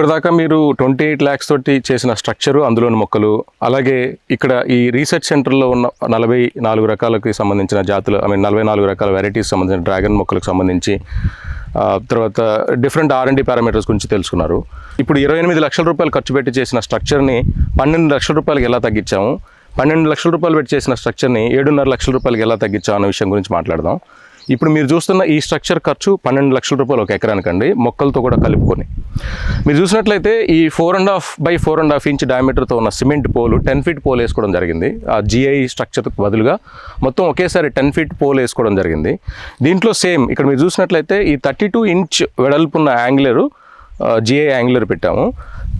ఇప్పటిదాకా మీరు twenty eight lakhs తోటి చేసిన స్ట్రక్చరు అందులోని మొక్కలు అలాగే ఇక్కడ ఈ రీసెర్చ్ సెంటర్లో ఉన్న నలభై నాలుగు రకాలకి సంబంధించిన జాతులు ఐ మీన్ నలభై నాలుగు రకాల వెరైటీస్ సంబంధించిన డ్రాగన్ మొక్కలకు సంబంధించి తర్వాత డిఫరెంట్ ఆర్ అండ్ పారామీటర్స్ గురించి తెలుసుకున్నారు. ఇప్పుడు ఇరవై ఎనిమిది లక్షల రూపాయలు ఖర్చు పెట్టి చేసిన స్ట్రక్చర్ని పన్నెండు లక్షల రూపాయలకి ఎలా తగ్గించాము? పన్నెండు లక్షల రూపాయలు పెట్టి చేసిన స్ట్రక్చర్ని ఏడున్నర లక్షల రూపాయలకి ఎలా తగ్గించాం? అనే విషయం గురించి మాట్లాడదాం. ఇప్పుడు మీరు చూస్తున్న ఈ స్ట్రక్చర్ ఖర్చు పన్నెండు లక్షల రూపాయలు ఒక ఎకరానికండి. మొక్కలతో కూడా కలుపుకొని. మీరు చూసినట్లయితే ఈ four and half by four and half inch డయామీటర్తో ఉన్న cement pole ten feet pole వేసుకోవడం జరిగింది. ఆ జిఐ స్ట్రక్చర్కి బదులుగా మొత్తం ఒకేసారి టెన్ ఫీట్ పోల్ వేసుకోవడం జరిగింది. దీంట్లో సేమ్ ఇక్కడ మీరు చూసినట్లయితే ఈ థర్టీ టూ ఇంచ్ వెడల్పున్న యాంగ్లరు జిఐ యాంగిలర్ పెట్టాము.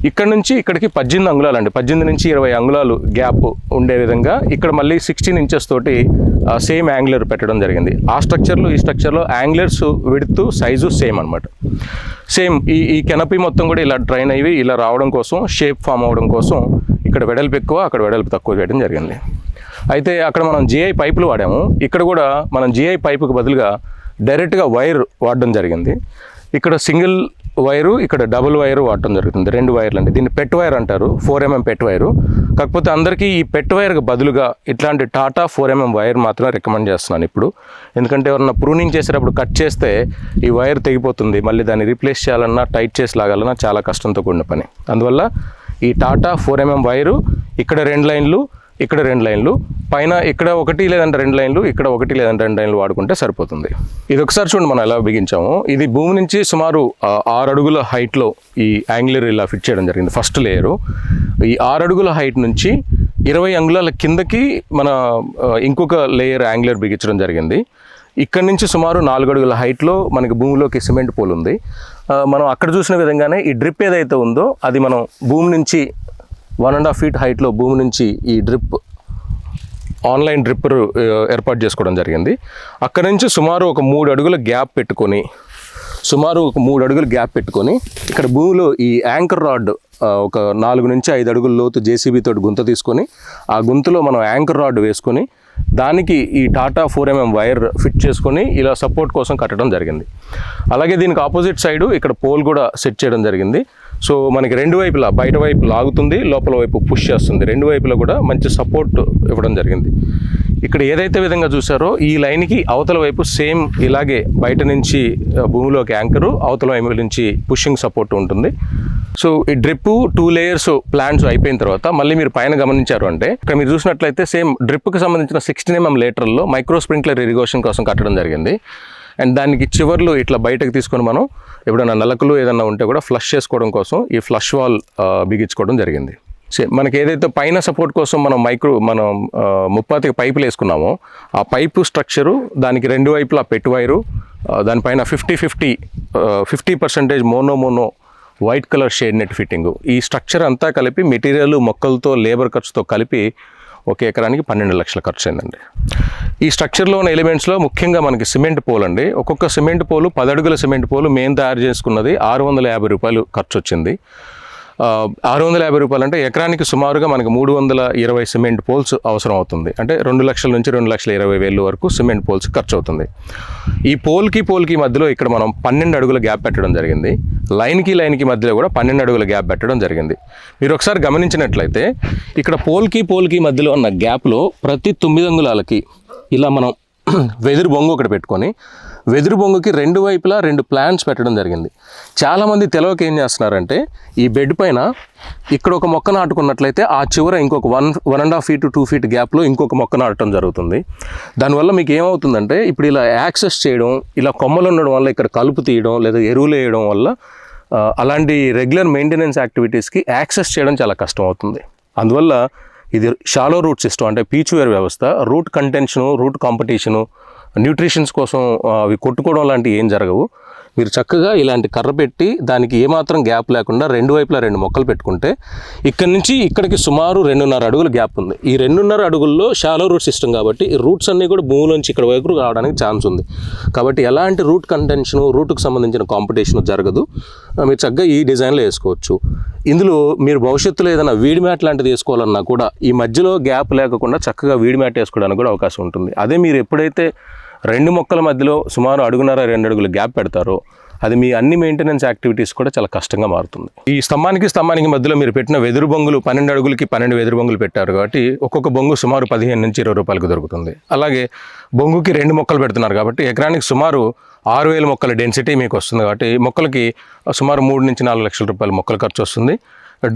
ఇక్కడ నుంచి ఇక్కడికి పద్దెనిమిది అంగుళాలు అండి పద్దెనిమిది నుంచి ఇరవై అంగుళాలు గ్యాప్ ఉండే విధంగా ఇక్కడ మళ్ళీ సిక్స్టీన్ ఇంచెస్ తోటి సేమ్ యాంగులర్ పెట్టడం జరిగింది. ఆ స్ట్రక్చర్లో ఈ స్ట్రక్చర్లో యాంగులర్స్ విడుతూ సైజు సేమ్ అనమాట సేమ్ ఈ ఈ కెనపి మొత్తం కూడా ఇలా డ్రైన్ అయ్యి ఇలా రావడం కోసం షేప్ ఫామ్ అవ్వడం కోసం ఇక్కడ వెడల్పు ఎక్కువ అక్కడ వెడల్పు తక్కువ చేయడం జరిగింది. అయితే అక్కడ మనం జిఐ పైపులు వాడాము. ఇక్కడ కూడా మనం జిఐ పైపుకి బదులుగా డైరెక్ట్గా వైర్ వాడడం జరిగింది. ఇక్కడ సింగిల్ వైరు ఇక్కడ డబుల్ వైర్ వాడటం జరుగుతుంది. రెండు వైర్లు అండి దీన్ని పెట్ వైర్ అంటారు. Four mm PET wire. కాకపోతే అందరికీ ఈ పెట్ వైర్కి బదులుగా ఇట్లాంటి టాటా ఫోర్ ఎంఎం వైర్ మాత్రమే రికమెండ్ చేస్తున్నాను ఇప్పుడు. ఎందుకంటే ఎవరన్నా ప్రూనింగ్ చేసేటప్పుడు కట్ చేస్తే ఈ వైర్ తెగిపోతుంది. మళ్ళీ దాన్ని రీప్లేస్ చేయాలన్నా టైట్ చేసి లాగాలన్నా చాలా కష్టంతో కూడిన పని. అందువల్ల ఈ టాటా ఫోర్ ఎంఎం వైరు ఇక్కడ రెండు లైన్లు ఇక్కడ రెండు లైన్లు పైన ఇక్కడ ఒకటి లేదంటే రెండు లైన్లు ఇక్కడ ఒకటి లేదంటే రెండు లైన్లు వాడుకుంటే సరిపోతుంది. ఇది ఒకసారి చూడండి మనం ఎలా బిగించాము. ఇది భూమి నుంచి సుమారు ఆరు అడుగుల హైట్లో ఈ యాంగులర్ ఇలా ఫిట్ చేయడం జరిగింది ఫస్ట్ లేయరు. ఈ ఆరు అడుగుల హైట్ నుంచి ఇరవై అంగుళాల కిందకి మన ఇంకొక లేయర్ యాంగ్లర్ బిగించడం జరిగింది. ఇక్కడ నుంచి సుమారు నాలుగు అడుగుల హైట్లో మనకి భూమిలోకి సిమెంట్ పోల్ ఉంది. మనం అక్కడ చూసిన విధంగానే ఈ డ్రిప్ ఏదైతే ఉందో అది మనం భూమి నుంచి వన్ అండ్ హాఫ్ ఫీట్ హైట్లో భూమి నుంచి ఈ డ్రిప్ ఆన్లైన్ డ్రిప్పర్ ఏర్పాటు చేసుకోవడం జరిగింది. అక్కడ నుంచి సుమారు ఒక మూడు అడుగుల గ్యాప్ పెట్టుకొని సుమారు ఒక మూడు అడుగులు గ్యాప్ పెట్టుకొని ఇక్కడ భూమిలో ఈ యాంకర్ రాడ్ ఒక నాలుగు నుంచి ఐదు అడుగుల లోతు జేసీబీ తోటి గుంత తీసుకొని ఆ గుంతలో మనం యాంకర్ రాడ్ వేసుకొని దానికి ఈ Tata four mm wire fit చేసుకొని ఇలా సపోర్ట్ కోసం కట్టడం జరిగింది. అలాగే దీనికి ఆపోజిట్ సైడు ఇక్కడ పోల్ కూడా సెట్ చేయడం జరిగింది. సో మనకి రెండు వైపులా బయట వైపు లాగుతుంది లోపల వైపు పుష్ చేస్తుంది. రెండు వైపులా కూడా మంచి సపోర్ట్ ఇవ్వడం జరిగింది. ఇక్కడ ఏదైతే విధంగా చూసారో ఈ లైన్కి అవతల వైపు సేమ్ ఇలాగే బయట నుంచి భూమిలోకి యాంకరు అవతల వైపు నుంచి పుషింగ్ సపోర్ట్ ఉంటుంది. సో ఈ డ్రిప్ టూ లేయర్స్ ప్లాంట్స్ అయిపోయిన తర్వాత మళ్ళీ మీరు పైన గమనించారు అంటే ఇక్కడ మీరు చూసినట్లయితే సేమ్ డ్రిప్కి సంబంధించిన సిక్స్టీన్ ఎంఎం లీటర్లో మైక్రో స్ప్రింక్లర్ ఇరిగేషన్ కోసం కట్టడం జరిగింది. అండ్ దానికి చివర్లు ఇట్లా బయటకు తీసుకొని మనం ఎప్పుడైనా నలకలు ఏదైనా ఉంటే కూడా ఫ్లష్ చేసుకోవడం కోసం ఈ ఫ్లష్ వాల్ బిగించుకోవడం జరిగింది. సే మనకి ఏదైతే పైన సపోర్ట్ కోసం మనం మైక్రో మనం ముప్పాతికి పైపులు వేసుకున్నామో ఆ పైపు స్ట్రక్చరు దానికి రెండు వైపులా పెట్టు వైరు దానిపైన fifty fifty fifty percentage mono mono white colour shade net fitting. ఈ స్ట్రక్చర్ అంతా కలిపి మెటీరియల్ మొక్కలతో లేబర్ ఖర్చుతో కలిపి ఒక ఎకరానికి పన్నెండు లక్షల ఖర్చు అయిందండి ఈ స్ట్రక్చర్లో ఉన్న ఎలిమెంట్స్లో ముఖ్యంగా మనకి సిమెంట్ పోల్ అండి ఒక్కొక్క సిమెంట్ పోలు పదడుగుల సిమెంట్ పోలు మేము తయారు చేసుకున్నది ఆరు వందల యాభై రూపాయలు ఖర్చు వచ్చింది ఆరు వందల యాభై రూపాయలు అంటే ఎకరానికి సుమారుగా మనకి మూడు వందల ఇరవై సిమెంట్ పోల్స్ అవసరం అవుతుంది అంటే రెండు లక్షల నుంచి రెండు లక్షల ఇరవై వేలు వరకు సిమెంట్ పోల్స్ ఖర్చు అవుతుంది ఈ పోల్కి పోల్కి మధ్యలో ఇక్కడ మనం పన్నెండు అడుగుల గ్యాప్ పెట్టడం జరిగింది. లైన్కి లైన్కి మధ్యలో కూడా పన్నెండు అడుగుల గ్యాప్ పెట్టడం జరిగింది. మీరు ఒకసారి గమనించినట్లయితే ఇక్కడ పోల్కి పోల్కి మధ్యలో ఉన్న గ్యాప్లో ప్రతి తొమ్మిది అంగుళాలకి ఇలా మనం వెదురు బొంగు ఒకటి పెట్టుకొని వెదురు బొంగుకి రెండు వైపులా రెండు ప్లాంట్స్ పెట్టడం జరిగింది. చాలామంది తెలవక ఏం చేస్తున్నారంటే ఈ బెడ్ పైన ఇక్కడ ఒక మొక్క నాటుకున్నట్లయితే ఆ చివర ఇంకొక one one and half feet two feet గ్యాప్లో ఇంకొక మొక్క నాటడం జరుగుతుంది. దానివల్ల మీకు ఏమవుతుందంటే ఇప్పుడు ఇలా యాక్సెస్ చేయడం ఇలా కొమ్మలు ఉండడం వల్ల ఇక్కడ కలుపు తీయడం లేదా ఎరువులు వేయడం వల్ల అలాంటి రెగ్యులర్ మెయింటెనెన్స్ యాక్టివిటీస్కి యాక్సెస్ చేయడం చాలా కష్టం అవుతుంది అందువల్ల ఇది షాలో రూట్ సిస్టమ్ అంటే పీచువేర్ వ్యవస్థ root contention root competition nutritions కోసం అవి కొట్టుకోవడం లాంటివి ఏం జరగవు. మీరు చక్కగా ఇలాంటి కర్ర పెట్టి దానికి ఏమాత్రం గ్యాప్ లేకుండా రెండు వైపులా రెండు మొక్కలు పెట్టుకుంటే ఇక్కడి నుంచి ఇక్కడికి సుమారు రెండున్నర అడుగుల గ్యాప్ ఉంది. ఈ రెండున్నర అడుగుల్లో షాలో రూట్ సిస్టమ్ కాబట్టి రూట్స్ అన్నీ కూడా భూమిలోంచి ఇక్కడ వైపు రావడానికి ఛాన్స్ ఉంది. కాబట్టి ఎలాంటి రూట్ కంటెన్షను రూట్కు సంబంధించిన కాంపిటీషన్ జరగదు. మీరు చక్కగా ఈ డిజైన్లో వేసుకోవచ్చు. ఇందులో మీరు భవిష్యత్తులో ఏదైనా వీడి మ్యాట్ లాంటిది వేసుకోవాలన్నా కూడా ఈ మధ్యలో గ్యాప్ లేకుండా చక్కగా వీడి మ్యాట్ వేసుకోవడానికి కూడా అవకాశం ఉంటుంది. అదే మీరు ఎప్పుడైతే రెండు మొక్కల మధ్యలో సుమారు అడుగున్నర రెండు అడుగులు గ్యాప్ పెడతారు. అది మీ అన్ని మెయింటెనెన్స్ యాక్టివిటీస్ కూడా చాలా కష్టంగా మారుతుంది. ఈ స్తంభానికి స్తంభానికి మధ్యలో మీరు పెట్టిన వెదురు బొంగులు పన్నెండు అడుగులకి పన్నెండు వెదురు బొంగులు పెట్టారు కాబట్టి ఒక్కొక్క బొంగు సుమారు పదిహేను నుంచి ఇరవై రూపాయలకు దొరుకుతుంది. అలాగే బొంగుకి రెండు మొక్కలు పెడుతున్నారు కాబట్టి ఎకరానికి సుమారు ఆరు వేల మొక్కల డెన్సిటీ మీకు వస్తుంది కాబట్టి మొక్కలకి సుమారు మూడు నుంచి నాలుగు లక్షల రూపాయల మొక్కల ఖర్చు వస్తుంది.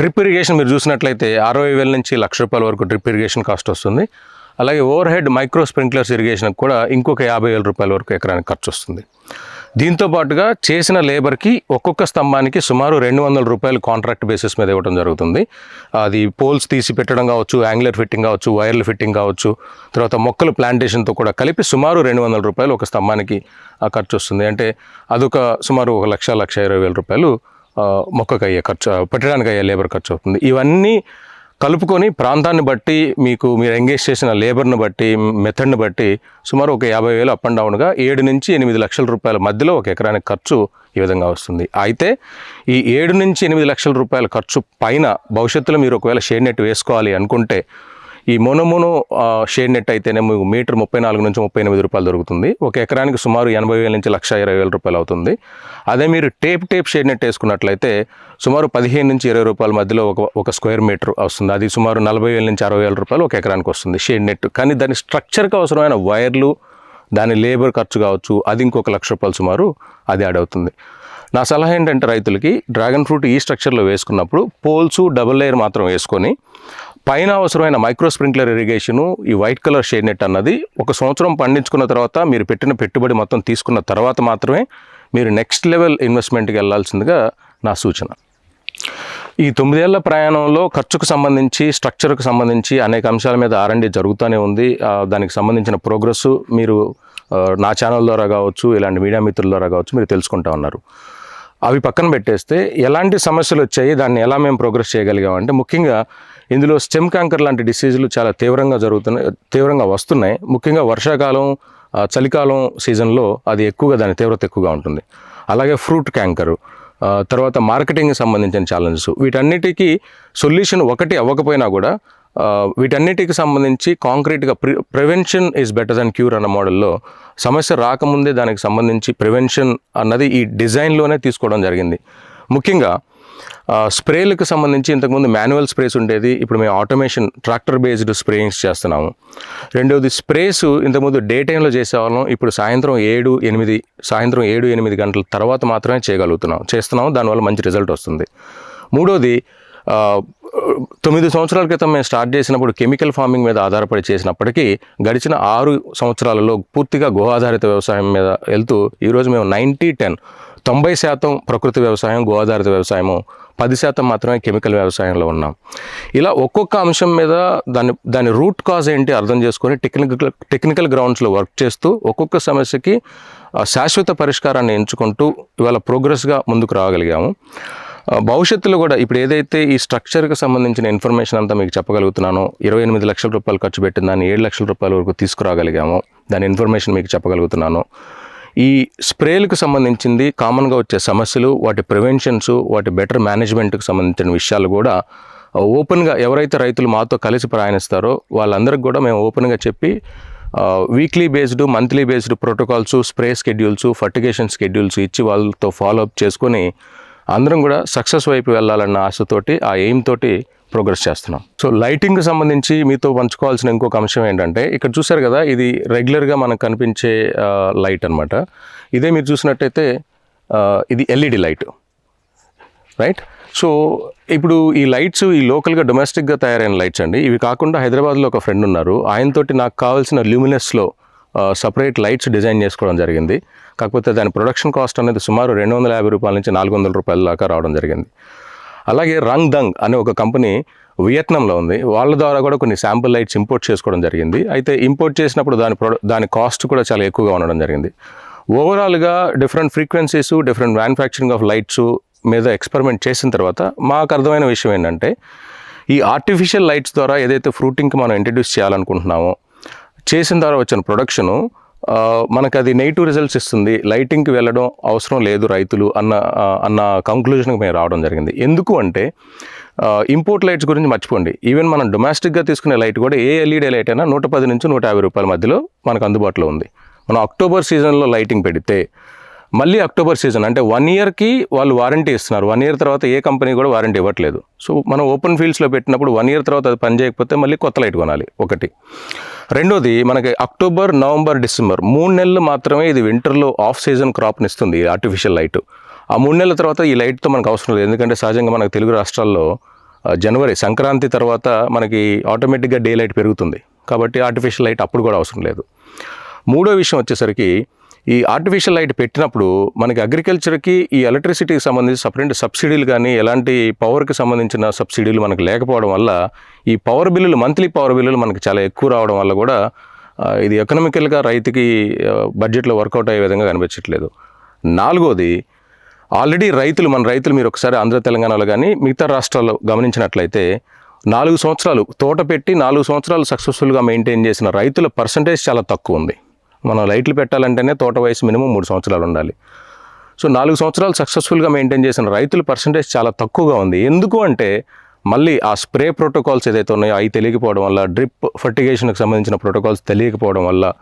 డ్రిప్ ఇరిగేషన్ మీరు చూసినట్లయితే అరవై వేల నుంచి లక్ష రూపాయల వరకు డ్రిప్ ఇరిగేషన్ కాస్ట్ వస్తుంది. అలాగే ఓవర్ హెడ్ మైక్రో స్ప్రింక్లర్స్ ఇరిగేషన్కి కూడా ఇంకొక యాభై వేల రూపాయల వరకు ఎకరానికి ఖర్చు వస్తుంది. దీంతో పాటుగా చేసిన లేబర్కి ఒక్కొక్క స్తంభానికి సుమారు రెండు వందల రూపాయలు కాంట్రాక్ట్ బేసిస్ మీద ఇవ్వడం జరుగుతుంది. అది పోల్స్ తీసి పెట్టడం కావచ్చు యాంగులర్ ఫిట్టింగ్ కావచ్చు వైర్ల ఫిట్టింగ్ కావచ్చు తర్వాత మొక్కలు ప్లాంటేషన్తో కూడా కలిపి సుమారు రెండు వందల రూపాయలు ఒక స్తంభానికి ఖర్చు వస్తుంది. అంటే అదొక సుమారు ఒక లక్ష లక్ష ఇరవై వేల రూపాయలు మొక్కకు అయ్యే ఖర్చు పెట్టడానికి అయ్యే లేబర్ ఖర్చు అవుతుంది. ఇవన్నీ కలుపుకొని ప్రాంతాన్ని బట్టి మీకు మీరు ఎంగేజ్ చేసిన లేబర్ని బట్టి మెథడ్ని బట్టి సుమారు ఒక యాభై వేలు అప్ అండ్ డౌన్గా ఏడు నుంచి ఎనిమిది లక్షల రూపాయల మధ్యలో ఒక ఎకరానికి ఖర్చు ఈ విధంగా వస్తుంది. అయితే ఈ ఏడు నుంచి ఎనిమిది లక్షల రూపాయల ఖర్చు పైన భవిష్యత్తులో మీరు ఒకవేళ షేడ్ నెట్ వేసుకోవాలి అనుకుంటే ఈ మోనోమోనో షేడ్ నెట్ అయితేనే మీకు మీటర్ ముప్పై నాలుగు నుంచి ముప్పై ఎనిమిది రూపాయలు దొరుకుతుంది. ఒక ఎకరానికి సుమారు ఎనభై వేల నుంచి లక్ష ఇరవై వేల రూపాయలు అవుతుంది. అదే మీరు టేప్ టేప్ షేడ్ నెట్ వేసుకున్నట్లయితే సుమారు పదిహేను నుంచి ఇరవై రూపాయల మధ్యలో ఒక ఒక స్క్వేర్ మీటర్ వస్తుంది. అది సుమారు నలభై వేల నుంచి అరవై వేల రూపాయలు ఒక ఎకరానికి వస్తుంది షేడ్ నెట్. కానీ దాని స్ట్రక్చర్కి అవసరమైన వైర్లు దాని లేబర్ ఖర్చు కావచ్చు అది ఇంకొక లక్ష రూపాయలు సుమారు అది యాడ్ అవుతుంది. నా సలహా ఏంటంటే రైతులకి డ్రాగన్ ఫ్రూట్ ఈ స్ట్రక్చర్లో వేసుకున్నప్పుడు పోల్స్ డబుల్ లేయర్ మాత్రం వేసుకొని పైన అవసరమైన మైక్రో స్ప్రింక్లర్ ఇరిగేషను ఈ వైట్ కలర్ షేడ్ నెట్ అన్నది ఒక సంవత్సరం పండించుకున్న తర్వాత మీరు పెట్టిన పెట్టుబడి మొత్తం తీసుకున్న తర్వాత మాత్రమే మీరు నెక్స్ట్ లెవెల్ ఇన్వెస్ట్మెంట్కి వెళ్ళాల్సిందిగా నా సూచన. ఈ తొమ్మిదేళ్ళ ప్రయాణంలో ఖర్చుకు సంబంధించి స్ట్రక్చర్కు సంబంధించి అనేక అంశాల మీద ఆర్ఎండి జరుగుతూనే ఉంది. దానికి సంబంధించిన ప్రోగ్రెస్ మీరు నా ఛానల్ ద్వారా కావచ్చు ఇలాంటి మీడియా మిత్రుల ద్వారా కావచ్చు మీరు తెలుసుకుంటా ఉన్నారు. అవి పక్కన పెట్టేస్తే ఎలాంటి సమస్యలు వచ్చాయి దాన్ని ఎలా మేము ప్రోగ్రెస్ చేయగలిగామంటే ముఖ్యంగా ఇందులో స్టెమ్ క్యాంకర్ లాంటి డిసీజులు చాలా తీవ్రంగా జరుగుతున్నాయి తీవ్రంగా వస్తున్నాయి. ముఖ్యంగా వర్షాకాలం చలికాలం సీజన్లో అది ఎక్కువగా దాని తీవ్రత ఎక్కువగా ఉంటుంది. అలాగే ఫ్రూట్ క్యాంకరు తర్వాత మార్కెటింగ్కి సంబంధించిన ఛాలెంజెస్. వీటన్నిటికీ సొల్యూషన్ ఒకటి అవ్వకపోయినా కూడా వీటన్నిటికి సంబంధించి కాంక్రీట్గా pre prevention is better than cure అన్న మోడల్లో సమస్య రాకముందే దానికి సంబంధించి ప్రివెన్షన్ అన్నది ఈ డిజైన్లోనే తీసుకోవడం జరిగింది. ముఖ్యంగా స్ప్రేలకు సంబంధించి ఇంతకుముందు మాన్యువల్ స్ప్రేస్ ఉండేది. ఇప్పుడు మేము ఆటోమేషన్ ట్రాక్టర్ బేస్డ్ స్ప్రేయింగ్స్ చేస్తున్నాము. రెండవది స్ప్రేస్ ఇంతకుముందు డే టైంలో చేసేవాళ్ళం. ఇప్పుడు సాయంత్రం ఏడు ఎనిమిది సాయంత్రం ఏడు ఎనిమిది గంటల తర్వాత మాత్రమే చేయగలుగుతున్నాం చేస్తున్నాం దానివల్ల మంచి రిజల్ట్ వస్తుంది. మూడోది తొమ్మిది సంవత్సరాల క్రితం మేము స్టార్ట్ చేసినప్పుడు కెమికల్ ఫార్మింగ్ మీద ఆధారపడి చేసినప్పటికీ గడిచిన ఆరు సంవత్సరాలలో పూర్తిగా గో ఆధారిత వ్యవసాయం మీద వెళ్తూ ఈరోజు మేము నైంటీ టెన్ తొంభై శాతం ప్రకృతి వ్యవసాయం గోదావరి వ్యవసాయము పది శాతం మాత్రమే కెమికల్ వ్యవసాయంలో ఉన్నాం. ఇలా ఒక్కొక్క అంశం మీద దాని దాని రూట్ కాజ్ ఏంటి అర్థం చేసుకొని టెక్నికల్ టెక్నికల్ గ్రౌండ్స్లో వర్క్ చేస్తూ ఒక్కొక్క సమస్యకి శాశ్వత పరిష్కారాన్ని ఎంచుకుంటూ ఇవాళ ప్రోగ్రెస్గా ముందుకు రాగలిగాము. భవిష్యత్తులో కూడా ఇప్పుడు ఏదైతే ఈ స్ట్రక్చర్కి సంబంధించిన ఇన్ఫర్మేషన్ అంతా మీకు చెప్పగలుగుతున్నానో ఇరవై ఎనిమిది లక్షల రూపాయలు ఖర్చు పెట్టిన దాన్ని ఏడు లక్షల రూపాయల వరకు తీసుకురాగలిగాము. దాని ఇన్ఫర్మేషన్ మీకు చెప్పగలుగుతున్నాను. ఈ స్ప్రేలకు సంబంధించింది కామన్గా వచ్చే సమస్యలు వాటి ప్రివెన్షన్స్ వాటి బెటర్ మేనేజ్మెంట్కి సంబంధించిన విషయాలు కూడా ఓపెన్గా ఎవరైతే రైతులు మాతో కలిసి ప్రయాణిస్తారో వాళ్ళందరికి కూడా మేము ఓపెన్గా చెప్పి weekly based monthly based protocols spray schedules fertigation schedules ఇచ్చి వాళ్ళతో ఫాలో అప్ చేసుకొని అందరం కూడా సక్సెస్ వైపు వెళ్ళాలన్న ఆశతోటి ఆ ఎయిమ్ తోటి ప్రోగ్రెస్ చేస్తున్నాం. సో లైటింగ్కి సంబంధించి మీతో పంచుకోవాల్సిన ఇంకొక అంశం ఏంటంటే ఇక్కడ చూసారు కదా ఇది రెగ్యులర్గా మనకు కనిపించే లైట్ అన్నమాట. ఇదే మీరు చూసినట్టయితే ఇది ఎల్ఈడి లైట్ రైట్ సో ఇప్పుడు ఈ లైట్స్ ఈ లోకల్గా డొమెస్టిక్గా తయారైన లైట్స్ అండి. ఇవి కాకుండా హైదరాబాద్లో ఒక ఫ్రెండ్ ఉన్నారు. ఆయనతోటి నాకు కావాల్సిన ల్యూమినస్లో సపరేట్ లైట్స్ డిజైన్ చేసుకోవడం జరిగింది. కాకపోతే దాని ప్రొడక్షన్ కాస్ట్ అనేది సుమారు రెండు వందల యాభై రూపాయల నుంచి నాలుగు వందల రూపాయల దాకా రావడం జరిగింది. అలాగే రంగ్ దంగ్ అనే ఒక కంపెనీ వియత్నంలో ఉంది. వాళ్ళ ద్వారా కూడా కొన్ని శాంపుల్ లైట్స్ ఇంపోర్ట్ చేసుకోవడం జరిగింది. అయితే ఇంపోర్ట్ చేసినప్పుడు దాని ప్రొడ దాని కాస్ట్ కూడా చాలా ఎక్కువగా ఉండడం జరిగింది. ఓవరాల్గా different frequencies different manufacturing of lights మీద ఎక్స్పెరిమెంట్ చేసిన తర్వాత మాకు అర్థమైన విషయం ఏంటంటే ఈ ఆర్టిఫిషియల్ లైట్స్ ద్వారా ఏదైతే ఫ్రూటింగ్కి మనం ఇంట్రడ్యూస్ చేయాలనుకుంటున్నామో చేసిన ద్వారా వచ్చిన ప్రొడక్షను మనకు అది నెగిటివ్ రిజల్ట్స్ ఇస్తుంది. లైటింగ్కి వెళ్ళడం అవసరం లేదు రైతులు అన్న అన్న కంక్లూజన్కి మేము రావడం జరిగింది. ఎందుకు అంటే ఇంపోర్ట్ లైట్స్ గురించి మర్చిపోండి. ఈవెన్ మనం డొమెస్టిక్గా తీసుకునే లైట్ కూడా ఏ ఎల్ఈడి లైట్ అయినా నూట పది నుంచి నూట యాభై రూపాయల మధ్యలో మనకు అందుబాటులో ఉంది. మనం అక్టోబర్ సీజన్లో లైటింగ్ పెడితే మళ్ళీ అక్టోబర్ సీజన్ అంటే వన్ ఇయర్కి వాళ్ళు వారంటీ ఇస్తున్నారు. వన్ ఇయర్ తర్వాత ఏ కంపెనీ కూడా వారంటీ ఇవ్వట్లేదు. సో మనం ఓపెన్ ఫీల్డ్స్లో పెట్టినప్పుడు వన్ ఇయర్ తర్వాత అది పని చేయకపోతే మళ్ళీ కొత్త లైట్ కొనాలి. ఒకటి. రెండోది మనకి అక్టోబర్ నవంబర్ డిసెంబర్ మూడు నెలలు మాత్రమే ఇది వింటర్లో ఆఫ్ సీజన్ క్రాప్ని ఇస్తుంది ఆర్టిఫిషియల్ లైట్ ఆ మూడు నెలల తర్వాత ఈ లైట్తో మనకు అవసరం లేదు. ఎందుకంటే సహజంగా మనకు తెలుగు రాష్ట్రాల్లో జనవరి సంక్రాంతి తర్వాత మనకి ఆటోమేటిక్గా డే లైట్ పెరుగుతుంది. కాబట్టి ఆర్టిఫిషియల్ లైట్ అప్పుడు కూడా అవసరం లేదు. మూడో విషయం వచ్చేసరికి ఈ ఆర్టిఫిషియల్ లైట్ పెట్టినప్పుడు మనకి అగ్రికల్చర్కి ఈ ఎలక్ట్రిసిటీకి సంబంధించి సపరేట్ సబ్సిడీలు కానీ ఎలాంటి పవర్కి సంబంధించిన సబ్సిడీలు మనకు లేకపోవడం వల్ల ఈ పవర్ బిల్లులు మంత్లీ పవర్ బిల్లులు మనకి చాలా ఎక్కువ రావడం వల్ల కూడా ఇది ఎకనామికల్గా రైతుకి బడ్జెట్లో వర్కౌట్ అయ్యే విధంగా కనిపించట్లేదు. నాలుగోది ఆల్రెడీ రైతులు మన రైతులు మీరు ఒకసారి ఆంధ్ర తెలంగాణలో కానీ మిగతా రాష్ట్రాల్లో గమనించినట్లయితే నాలుగు సంవత్సరాలు తోట పెట్టి నాలుగు సంవత్సరాలు సక్సెస్ఫుల్గా మెయింటైన్ చేసిన రైతుల పర్సంటేజ్ చాలా తక్కువ ఉంది. మనం లైట్లు పెట్టాలంటేనే తోట వయసు మినిమం మూడు సంవత్సరాలు ఉండాలి. సో నాలుగు సంవత్సరాలు సక్సెస్ఫుల్గా మెయింటైన్ చేసిన రైతుల పర్సంటేజ్ చాలా తక్కువగా ఉంది. ఎందుకు అంటే మళ్ళీ ఆ స్ప్రే ప్రోటోకాల్స్ ఏదైతే ఉన్నాయో అవి తెలియకపోవడం వల్ల డ్రిప్ ఫర్టిగేషన్కి సంబంధించిన ప్రోటోకాల్స్ తెలియకపోవడం వల్ల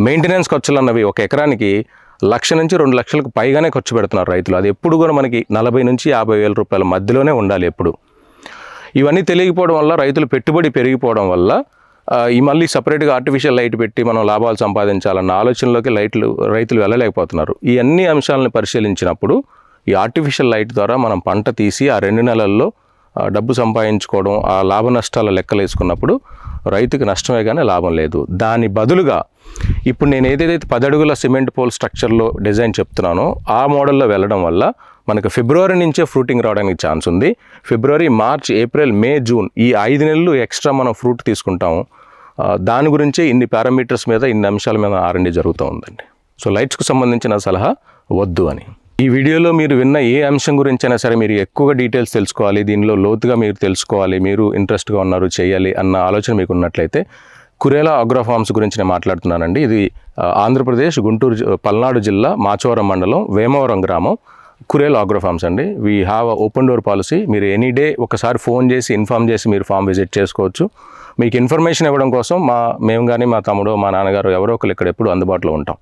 మెయింటెనెన్స్ ఖర్చులు అన్నవి ఒక ఎకరానికి లక్ష నుంచి రెండు లక్షలకు పైగానే ఖర్చు పెడుతున్నారు రైతులు. అది ఎప్పుడు కూడా మనకి నలభై నుంచి యాభై వేల రూపాయల మధ్యలోనే ఉండాలి ఎప్పుడు. ఇవన్నీ తెలియకపోవడం వల్ల రైతులు పెట్టుబడి పెరిగిపోవడం వల్ల ఈ మళ్ళీ సపరేట్గా ఆర్టిఫిషియల్ లైట్ పెట్టి మనం లాభాలు సంపాదించాలన్న ఆలోచనలోకి లైట్లు రైతులు వెళ్ళలేకపోతున్నారు. ఈ అన్ని అంశాలను పరిశీలించినప్పుడు ఈ ఆర్టిఫిషియల్ లైట్ ద్వారా మనం పంట తీసి ఆ రెండు నెలల్లో డబ్బు సంపాదించుకోవడం ఆ లాభ నష్టాల లెక్కలు వేసుకున్నప్పుడు రైతుకి నష్టమే కానీ లాభం లేదు. దాని బదులుగా ఇప్పుడు నేను ఏదైతే పదడుగుల సిమెంట్ పోల్ స్ట్రక్చర్లో డిజైన్ చెప్తున్నానో ఆ మోడల్లో వెళ్ళడం వల్ల మనకు ఫిబ్రవరి నుంచే ఫ్రూటింగ్ రావడానికి ఛాన్స్ ఉంది. February March April May June ఈ ఐదు నెలలు ఎక్స్ట్రా మనం ఫ్రూట్ తీసుకుంటాము. దాని గురించే ఇన్ని పారామీటర్స్ మీద ఇన్ని అంశాల మీద ఆర్ఎండి జరుగుతూ ఉందండి. సో లైట్స్కు సంబంధించిన సలహా వద్దు అని. ఈ వీడియోలో మీరు విన్న ఏ అంశం గురించి అయినా సరే మీరు ఎక్కువగా డీటెయిల్స్ తెలుసుకోవాలి దీనిలో లోతుగా మీరు తెలుసుకోవాలి మీరు ఇంట్రెస్ట్గా ఉన్నారు చేయాలి అన్న ఆలోచన మీకు ఉన్నట్లయితే కురేలా అగ్రోఫార్మ్స్ గురించి నేను మాట్లాడుతున్నానండి. ఇది ఆంధ్రప్రదేశ్ గుంటూరు పల్నాడు జిల్లా మాచవరం మండలం వేమవరం గ్రామం. కురేల్ అగ్రోఫార్మ్స్ అండి. We have open door policy మీరు ఎనీ డే ఒకసారి ఫోన్ చేసి ఇన్ఫామ్ చేసి మీరు ఫామ్ విజిట్ చేసుకోవచ్చు. మీకు ఇన్ఫర్మేషన్ ఇవ్వడం కోసం మా మేము కానీ మా తమ్ముడు మా నాన్నగారు ఎవరో ఒకరు ఇక్కడ ఎప్పుడు అందుబాటులో ఉంటాం.